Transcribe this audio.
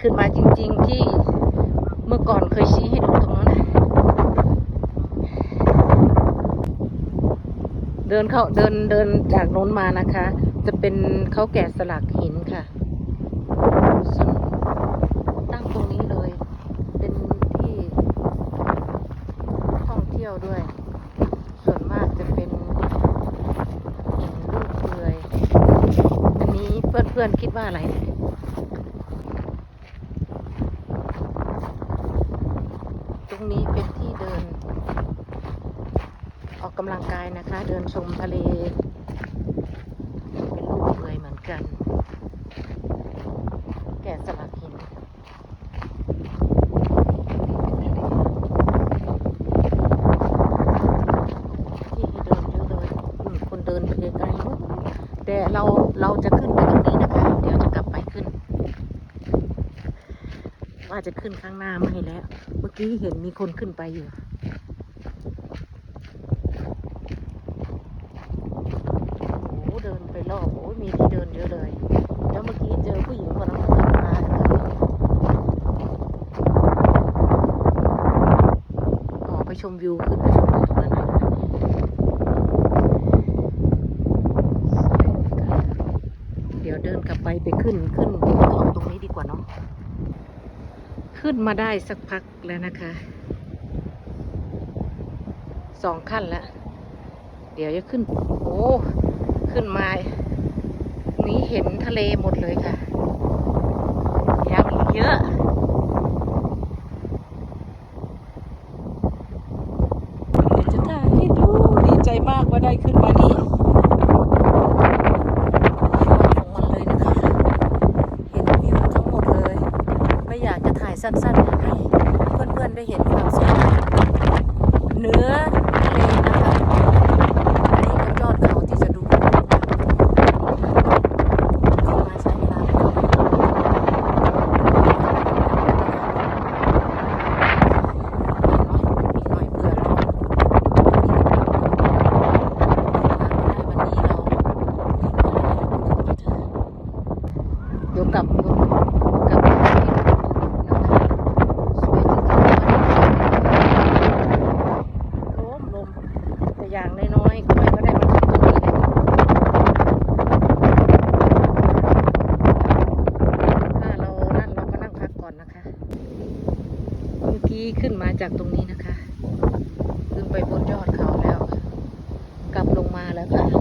ขึ้นมาจริง ๆ ที่เมื่อก่อนเคยชี้ให้ดูตรงนั้นนะเดินเข้าเดินเดินจากโน้นมานะคะ จะเป็นเขาแกะสลักหินค่ะส่วนตั้งตรงนี้เลย เป็นที่ท่องเที่ยวด้วย ส่วนมากจะเป็นหินลูกเปลือยอันนี้เพื่อนๆคิดว่าอะไรเนี่ยตรงนี้เป็นที่เดิน ออกกำลังกายนะคะ เดินชมทะเล เป็นลูกเปลือยเหมือนกัน แกะสลักหินที่เดินเยอะเลยคนเดินไปไกลๆนู้นแต่เราเราจะขึ้นไปตรงนี้นะคะ เดี๋ยวจะกลับไปขึ้น ว่าจะขึ้นข้างหน้าไม่แล้ว เมื่อกี้เห็นมีคนขึ้นไปอยู่ โอ้โหเดินไปรอบโอ้ยมีที่เดินเยอะเลย แล้วเมื่อกี้เจอผู้หญิงคนนั้นเดินมาอ๋อไปช มวิวขึ้นไปชมวิวตรงนั้นนะคะเดี๋ยวเดินกลับไปไปขึ้นขึ้นเอาตรงนี้ดีกว่าเนาะขึ้นมาได้สักพักแล้วนะคะสองขั้นแล้วเดี๋ยวจะขึ้น โอ้ ขึ้นมา นี้เห็นทะเลหมดเลยค่ะ ยังอีกเยอะ เดี๋ยวจะถ่ายให้ดู ดีใจ มากว่าได้ขึ้นมานี่ของมันเลยนะคะ เห็นวิวทั้งหมดเลย ไม่อยากจะถ่ายสั้นๆให้เพื่อนๆได้เห็นความสวยงามเนื้อทะเลนะคะอันนี้ก็ยอดเขาที่จะดูเข้ามาใช้เวลาไม่นานอีกหน่อยเผื่อเราเดี๋ยวกลับกลับไปที่นะคะสวยจริงๆลมลมแต่ อย่างน้อยๆก้อยก็ได้มาถึงตรงนี้เลยถ้าเรานั่นเราก็นั่งพักก่อนนะคะ เมื่อกี้ขึ้นมาจากตรงนี้นะคะ ขึ้นไปบนยอดเขาแล้ว กลับลงมาแล้วค่ะ